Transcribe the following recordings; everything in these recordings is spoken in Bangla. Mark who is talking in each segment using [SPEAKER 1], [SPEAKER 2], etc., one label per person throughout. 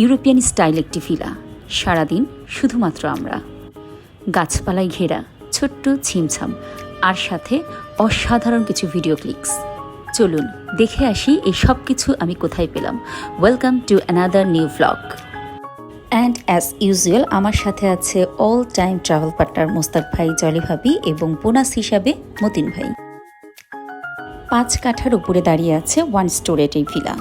[SPEAKER 1] ইউরোপিয়ান স্টাইল একটি ভিলা সারাদিন শুধুমাত্র আমরা। গাছপালায় ঘেরা, ছোট্ট ছিমছাম, আর সাথে অসাধারণ কিছু ভিডিও ক্লিকস চলুন, দেখে আসি এই সব কিছু আমি কোথায় পেলাম। Welcome to another new vlog and as usual আমার সাথে আছে all time travel partner Mostak ভাই, জলি ভাবি এবং বোনাস হিসাবে মতিন ভাই। পাঁচ কাঠার উপরে দাঁড়িয়ে আছে ওয়ান স্টোরেট এই ভিলা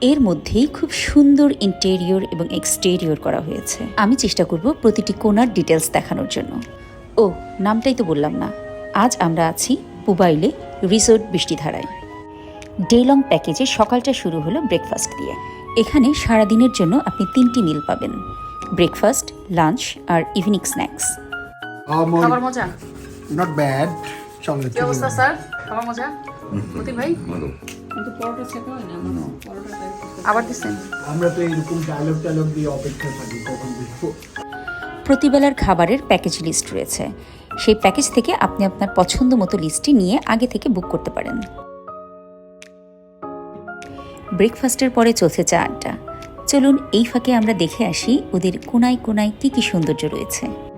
[SPEAKER 1] এর মধ্যেই খুব সুন্দর ইন্টেরিয়র এবং এক্সটেরিয়র করা হয়েছে। আমি চেষ্টা করব প্রতিটি কোনার ডিটেলস দেখানোর জন্য। ও নামটাই তো বললাম না। আজ আমরা আছি পুবাইলে রিসোর্ট বৃষ্টিধারায়। ডে লং প্যাকেজে সকালটা শুরু হলো ব্রেকফাস্ট দিয়ে। এখানে সারাদিনের জন্য আপনি তিনটি মিল পাবেন। ব্রেকফাস্ট লাঞ্চ আর ইভিনিং স্ন্যাক্স
[SPEAKER 2] খাবার মজা?
[SPEAKER 3] নট ব্যাড চলে
[SPEAKER 2] কি অবস্থা স্যার? খাবার মজা? মতিন ভাই? আবার দিচ্ছেন?
[SPEAKER 3] আমরা তো এরকম ডায়লগ টায়লগ দিয়ে অপেক্ষা থাকি কখন দেখব?
[SPEAKER 1] প্রতিবেলার খাবারের প্যাকেজ লিস্ট রয়েছে। সেই প্যাকেজ থেকে আপনি আপনার পছন্দ মতো লিস্টটি নিয়ে আগে থেকে বুক করতে পারেন। ব্রেকফাস্টের পরে চলছে চা আড্ডা। চলুন এই ফাঁকে আমরা দেখে আসি ওদের কোনায় কোনায় কী কী সৌন্দর্য রয়েছে।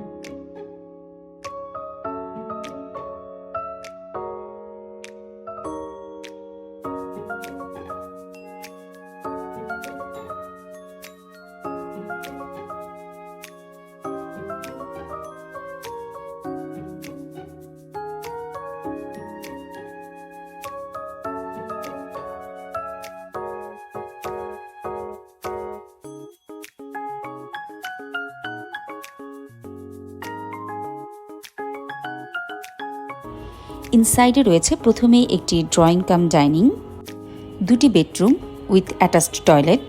[SPEAKER 1] ইনসাইডে রয়েছে প্রথমে একটি ড্রয়িং কাম ডাইনিং দুটি বেডরুম উইথ অ্যাটাচড টয়লেট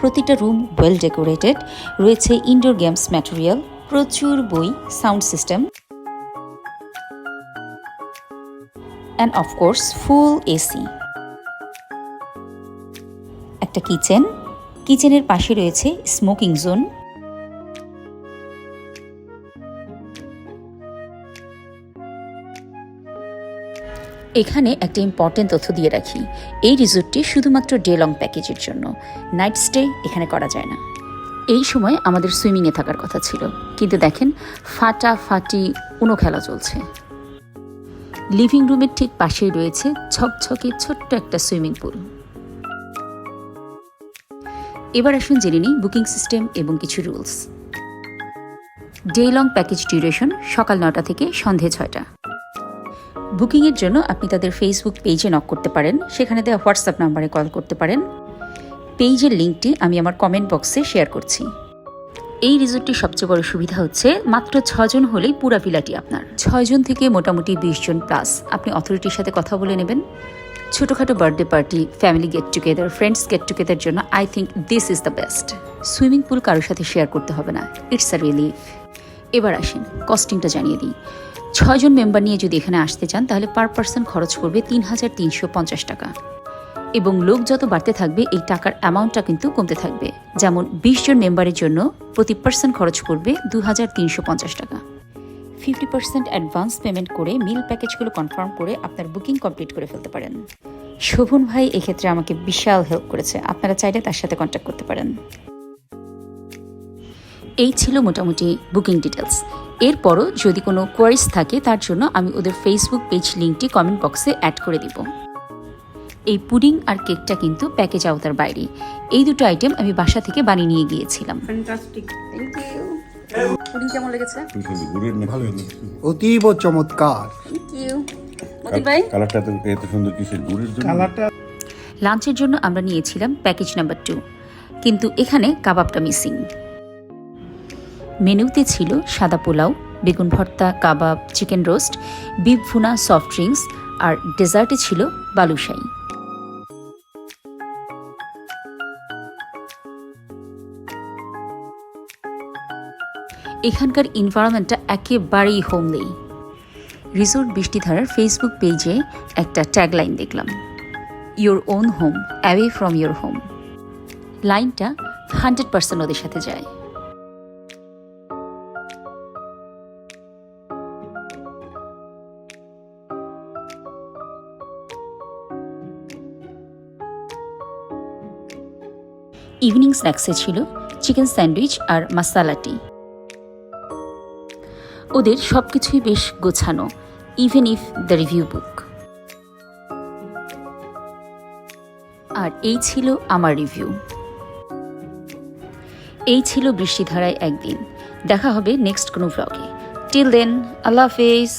[SPEAKER 1] প্রতিটা রুম ওয়েল ডেকোরেটেড রয়েছে ইনডোর গেমস ম্যাটেরিয়াল প্রচুর বই sound system and of course full AC একটা কিচেন কিচেনের পাশে রয়েছে স্মোকিং জোন। এখানে একটা ইম্পর্টেন্ট তথ্য দিয়ে রাখি। এই রিসোর্টটি শুধুমাত্র ডে লং প্যাকেজের জন্য। নাইট স্টে এখানে করা যায় না। এই সময় আমাদের সুইমিংয়ে থাকার কথা ছিল। কিন্তু দেখেন, ফাটাফাটি উনো খেলা চলছে। লিভিং রুমের ঠিক পাশেই রয়েছে ঝকঝকে ছোট্ট একটা সুইমিং পুল। এবার আসুন জেনে নিই বুকিং সিস্টেম এবং কিছু rules. Day long package duration সকাল নটা থেকে সন্ধে ছয়টা। বুকিংয়ের জন্য আপনি তাদের ফেসবুক পেজে নক করতে পারেন, সেখানে দেওয়া হোয়াটসঅ্যাপ নাম্বারে কল করতে পারেন। পেজের লিঙ্কটি আমি আমার কমেন্ট বক্সে শেয়ার করছি। এই রিসোর্টটির সবচেয়ে বড় সুবিধা হচ্ছে মাত্র ছজন হলেই পুরা ভিলাটি আপনার। ছয়জন থেকে মোটামুটি বিশ জন প্লাস। আপনি অথরিটির সাথে কথা বলে নেবেন। ছোটোখাটো birthday party family get together friends get together জন্য I think this is the best swimming pool কারোর সাথে শেয়ার করতে হবে না। ইটস আ রিলিফ এবার আসেন কস্টিংটা জানিয়ে দিই। ছয়জন মেম্বার নিয়ে যদি এখানে আসতে চান, তাহলে পার পার্সন খরচ করবে তিন হাজার তিনশো পঞ্চাশ টাকা। এবং লোক যত বাড়তে থাকবে, এই টাকার অ্যামাউন্টটা কিন্তু কমতে থাকবে। যেমন বিশ জন মেম্বারের জন্য প্রতি পার্সন খরচ করবে দু হাজার তিনশো পঞ্চাশ টাকা। ফিফটি পার্সেন্ট অ্যাডভান্স পেমেন্ট করে মিল প্যাকেজগুলো কনফার্ম করে আপনার বুকিং কমপ্লিট করে ফেলতে পারেন। শোভন ভাই এক্ষেত্রে আমাকে বিশাল হেল্প করেছে। আপনারা চাইলে তার সাথে কন্ট্যাক্ট করতে পারেন। এই ছিল মোটামুটি বুকিং ডিটেলস এরপরও যদি কোনো কোয়ারিজ থাকে, তার জন্য আমি ওদের ফেসবুক পেজ লিঙ্কটি কমেন্ট বক্সে অ্যাড করে দিব। এই পুডিং আর কেকটা কিন্তু প্যাকেজ আওতার বাইরে। এই দুটো আইটেম আমি বাসা থেকে বানিয়ে নিয়ে গিয়েছিলাম।
[SPEAKER 2] পুডিং কেমন লেগেছে?
[SPEAKER 4] গুড়ের ভালো
[SPEAKER 3] অতীব চমৎকার।
[SPEAKER 2] থ্যাংক ইউ মতিন ভাই?
[SPEAKER 4] কালারটা তো এত সুন্দর কিসের? গুড়ের জন্য?
[SPEAKER 3] কালারটা
[SPEAKER 1] লাঞ্চের জন্য আমরা নিয়েছিলাম প্যাকেজ নাম্বার টু কিন্তু এখানে কাবাবটা মিসিং মেনুতে ছিল সাদা পোলাও বেগুন bharta kebab chicken roast beef bhuna soft drinks আর ডেজার্টে ছিল বালুশাই এখানকার এনভায়রনমেন্টটা একেবারেই হোমলি রিসোর্ট বৃষ্টিধারার ফেসবুক পেজে একটা ট্যাগলাইন দেখলাম। Your own home away from your home লাইনটা হান্ড্রেড পার্সেন্ট ওদের সাথে যায়। ইভিনিং স্ন্যাক্সে ছিল চিকেন স্যান্ডউইচ আর মাসালা টি ওদের সব কিছুই বেশ গোছানো even if the review book আর এই ছিল আমার রিভিউ এই ছিল বৃষ্টিধারায় একদিন। দেখা হবে নেক্সট কোনো ব্লগে টিল দেন আল্লাহ হাফেজ।